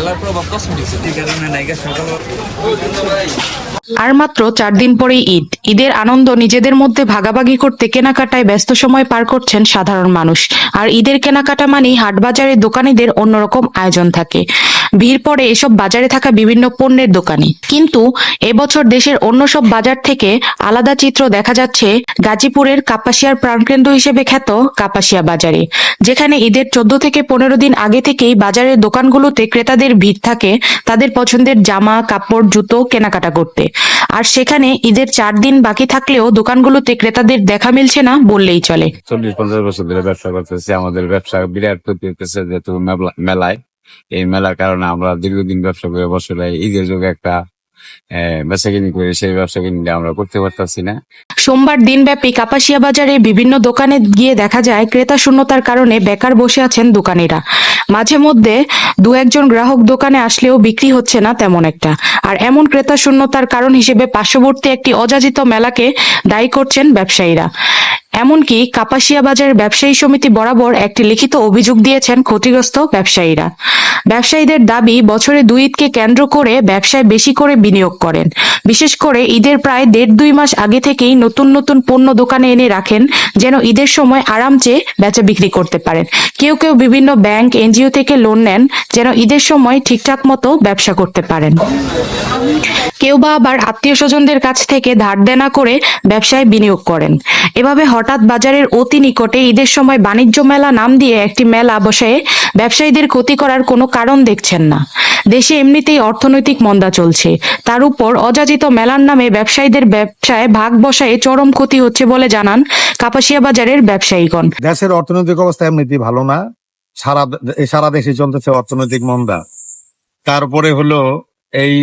মেলার প্রভাব কসমেটিক্স এই কারণে নায়িকা সকাল আর মাত্র চার দিন পরেই ঈদ। ঈদের আনন্দ নিজেদের মধ্যে ভাগাভাগি করতে কেনাকাটায় ব্যস্ত সময় পার করছেন সাধারণ মানুষ। আর ঈদের কেনাকাটা মানেই হাটবাজারের দোকানিদের অন্যরকম আয়োজন থাকে। ভিড় পড়ে এসব বাজারে থাকা বিভিন্ন পণ্যের দোকানে। কিন্তু এবছর দেশের অন্য সব বাজার থেকে আলাদা চিত্র দেখা যাচ্ছে গাজীপুরের কাপাসিয়ার প্রাণকেন্দ্র হিসেবে খ্যাত কাপাসিয়া বাজারে। যেখানে ঈদের চোদ্দ থেকে পনেরো দিন আগে থেকেই বাজারের দোকানগুলোতে ক্রেতাদের ভিড় থাকে তাদের পছন্দের জামা, কাপড়, জুতো কেনাকাটা করতে। আর সেখানে ঈদের চার দিন বাকি থাকলেও দোকানগুলোতে ক্রেতাদের দেখা মিলছে না বললেই চলে। চল্লিশ, পঞ্চাশ বছর ধরে ব্যবসা করতেছি। আমাদের ব্যবসা বিরাট ক্ষতি হতেছে যেহেতু মেলা- মেলায়। এই মেলার কারণে আমরা দীর্ঘদিন ব্যবসা করে বসে ঈদের যুগে একটা বেচা কিনি করে সেই আমরা করতে পারতাছি না। সোমবার দিনব্যাপী কাপাসিয়া বাজারে বিভিন্ন দোকানে গিয়ে দেখা যায়, ক্রেতা শূন্যতার কারণে বেকার বসে আছেন দোকানিরা। মাঝে মধ্যে দু একজন গ্রাহক দোকানে আসলেও বিক্রি হচ্ছে না তেমন একটা। আর এমন ক্রেতা শূন্যতার কারণ হিসেবে পার্শ্ববর্তী একটি অযাচিত মেলাকে দায়ী করছেন ব্যবসায়ীরা। এমনকি কাপাসিয়া বাজারের ব্যবসায়ী সমিতি বরাবর একটি লিখিত অভিযোগ দিয়েছেন ক্ষতিগ্রস্ত ব্যবসায়ীরা। ব্যবসায়ীদের দাবি, বছরে দুই ঈদকে কেন্দ্র করে ব্যবসায় বেশি করে বিনিয়োগ করেন। বিশেষ করে ঈদের প্রায় দেড় দুই মাস আগে থেকেই নতুন নতুন পণ্য দোকানে এনে রাখেন, যেন ঈদের সময় আরাম চেয়ে বেচা বিক্রি করতে পারেন। কেউ কেউ বিভিন্ন ব্যাংক, এনজিও থেকে লোন নেন, যেন ঈদের সময় ঠিকঠাক মতো ব্যবসা করতে পারেন। কেউ বা আবার আত্মীয় স্বজনদের কাছ থেকে ধার দেনা করে ব্যবসায় বিনিয়োগ করেন। এভাবে হঠাৎ বাজারের অতি নিকটে ঈদের সময় বাণিজ্য মেলা নাম দিয়ে একটি মেলা বসে ব্যবসায়ীদের ক্ষতি করার কোনো কারণ দেখছেন না। দেশে এমনিতেই অর্থনৈতিক মন্দা চলছে। তার উপর অযাচিত মেলার নামে ব্যবসায়ীদের ব্যবসায় ভাগ বসায় চরম ক্ষতি হচ্ছে বলে জানান কাপাসিয়া বাজারের ব্যবসায়ীগণ। দেশের অর্থনৈতিক অবস্থা এমনিতেই ভালো না। সারা সারা দেশে চলতেছে অর্থনৈতিক মন্দা। তারপরে হলো এই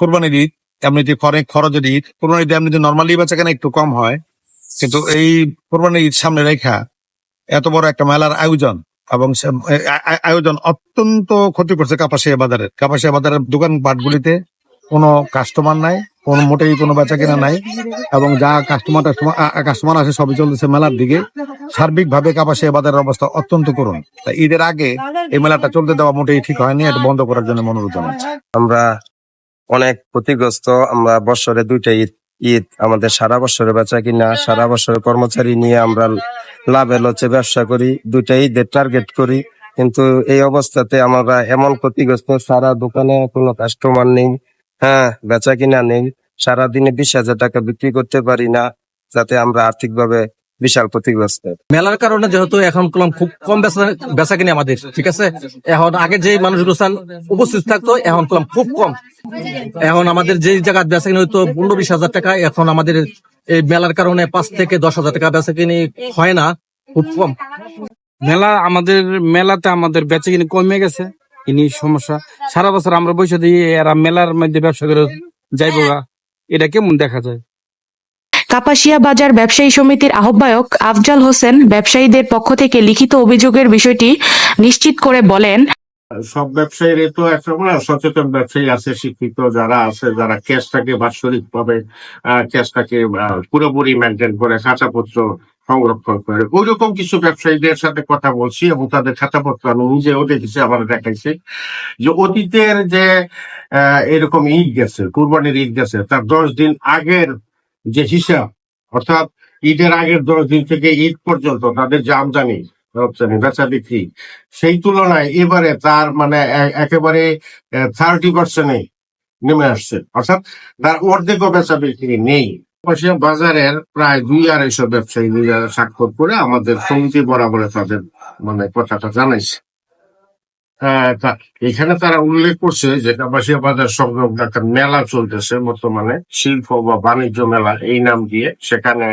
কোরবানির ঈদ এমনিতে অনেক খরচের ঈদ। কোরবানির ঈদ এমনিতে নর্মালি বেচা কেনা একটু কম হয়। কিন্তু এই কোরবানির ঈদ সামনে রেখা এত বড় একটা মেলার আয়োজন এবং আয়োজন অত্যন্ত ক্ষতি করছে কাপাসিয়া বাজারের কাপাসিয়া বাজারের দোকান পাটগুলিতে কোনো কাস্টমার নাই, কোনো মোটেই কোনো বেচা কেনা নাই এবং যা কাস্টমার কাস্টমার আসে সবই চলতেছে মেলার দিকে। সার্বিকভাবে কাপাসিয়া বাজারের অবস্থা অত্যন্ত করুন তাই ঈদের আগে এই মেলাটা চলতে দেওয়া মোটেই ঠিক হয়নি, এটা বন্ধ করার জন্য অনুরোধ জানাচ্ছি। আমরা অনেক ক্ষতিগ্রস্ত। আমরা বছরে দুইটা ঈদ ঈদ আমাদের সারা বছরে বেচা কিনা, সারা বছরে কর্মচারী নিয়ে আমরা লাভের লচে ব্যবসা করি, দুইটা ঈদের টার্গেট করি। কিন্তু এই অবস্থাতে আমরা এমন ক্ষতিগ্রস্ত, সারা দোকানে কোনো কাস্টমার নেই হ্যাঁ বেচা কিনা নেই। সারাদিনে বিশ হাজার টাকা বিক্রি করতে পারি না, যাতে আমরা আর্থিকভাবে বিশাল ক্ষতিগ্রস্ত। মেলার কারণে যেহেতু এখন কলম খুব কম বেচা বেচা কিনে আমাদের, ঠিক আছে? এখন আগে যে মানুষগুলো উপস্থিত থাকতো, এখন কলম খুব কম। এখন আমাদের যে জায়গা বেচা কিনে হইতো পনেরো বিশ হাজার টাকা, এখন আমাদের এই মেলার কারণে পাঁচ থেকে দশ হাজার টাকা বেচা কিনে হয় না, খুব কম। মেলা আমাদের মেলাতে আমাদের বেচা কিনে কমে গেছে ইনি সমস্যা। সারা বছর আমরা বসে দিয়ে এরা মেলার মধ্যে ব্যবসা করে যাইবো। এটা কেমন দেখা যায়? কাপাসিয়া বাজার ব্যবসায়ী সমিতির আহ্বায়ক আফজাল হোসেন ব্যবসায়ীদের পক্ষ থেকে লিখিত অভিযোগের বিষয়টি নিশ্চিত করে বলেন, সব ব্যবসায়ীর তো একটা সচেতন ব্যবসায়ী আছে, শিক্ষিত যারা আছে, যারা ক্যাশটাকে বাৎসরিক ভাবে ক্যাশটাকে পুরোপুরি মেনটেন করে, খাতাপত্র সংরক্ষণ করে। ওই রকম কিছু ব্যবসায়ীদের সাথে কথা বলছি এবং তাদের খাতাপত্র আমি নিজেও দেখেছি আমার দেখাইছি যে অতীতের যে এরকম ঈদ গেছে, কুরবানির ঈদ গেছে, তার দশ দিন আগের যে হিসাব, অর্থাৎ ঈদের আগের দশ দিন থেকে ঈদ পর্যন্ত তাদের যে আমদানি, রপ্তানি, বেচা বিক্রি, সেই তুলনায় এবারে তার মানে একেবারে থার্টি পার্সেন্টে নেমে আসছে। অর্থাৎ তার অর্ধেকও বেচা বিক্রি নেই। বাজারের প্রায় দুই আড়াইশো ব্যবসায়ী স্বাক্ষর করে আমাদের সমিতি বরাবরে তাদের মানে কথাটা জানাইছে। এখানে তারা উল্লেখ করছে যে কাপাসিয়া বাজার সংক্রান্ত একটা মেলা চলতেছে বর্তমানে, শিল্প বা বাণিজ্য মেলা, এই নাম দিয়ে। সেখানে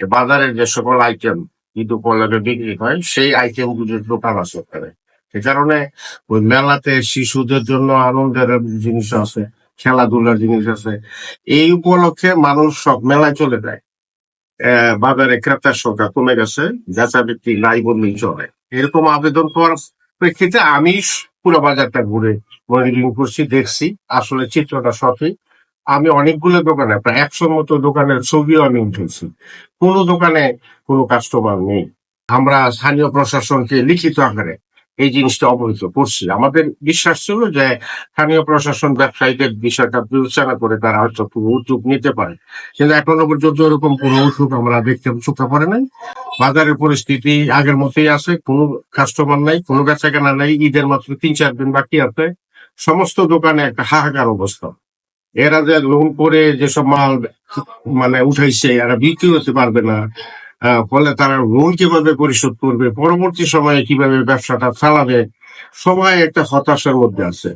বাজারের যে সকল আইটেম ঈদ উপলক্ষে বিক্রি হয়, সেই আইটেম গুলির দোকান আছে ওখানে। সে কারণে ওই মেলাতে শিশুদের জন্য আনন্দের জিনিস আছে, খেলাধুলার জিনিস আছে। এই উপলক্ষে মানুষ সব মেলায় চলে যায়। বাজারে ক্রেতার সংখ্যা কমে গেছে বেচা বিক্রি নাই বললেই চলে। এরকম আবেদন করার প্রেক্ষিতে আমি পুরো বাজারটা ঘুরে মনিটরিং করছি দেখছি। আসলে চিত্রটা সঠিক। আমি অনেকগুলো দোকানে, প্রায় একশো মতো দোকানের ছবিও আমি উঠেছি। কোনো দোকানে কোনো কাস্টমার নেই। আমরা স্থানীয় প্রশাসনকে লিখিত আকারে এই জিনিসটা অবহিত করছি। আমাদের বিশ্বাস ছিল যে স্থানীয় প্রশাসন ব্যবসায়ীদের বিষয়টা বিবেচনা করে তারা হয়তো কোনো উদ্যোগ নিতে পারে। কিন্তু এখনও পর্যন্ত এরকম কোনো উদ্যোগ আমরা দেখতে চোখে পড়ে নাই। বাজারের পরিস্থিতি আগের মতোই আছে, কোনো কাস্টমার নাই, কোনো বেচা কেনা নাই, ঈদের মাত্র তিন চার দিন বাকি আছে। সমস্ত দোকানে একটা হাহাকার অবস্থা। এরা যে লোন করে যেসব মাল মানে উঠাইছে, এরা বিক্রি হতে পারবে না। ফলে তারা লোন কীভাবে পরিশোধ করবে, পরবর্তী সময়ে কীভাবে ব্যবসাটা চালাবে, সবাই একটা হতাশার মধ্যে আছে।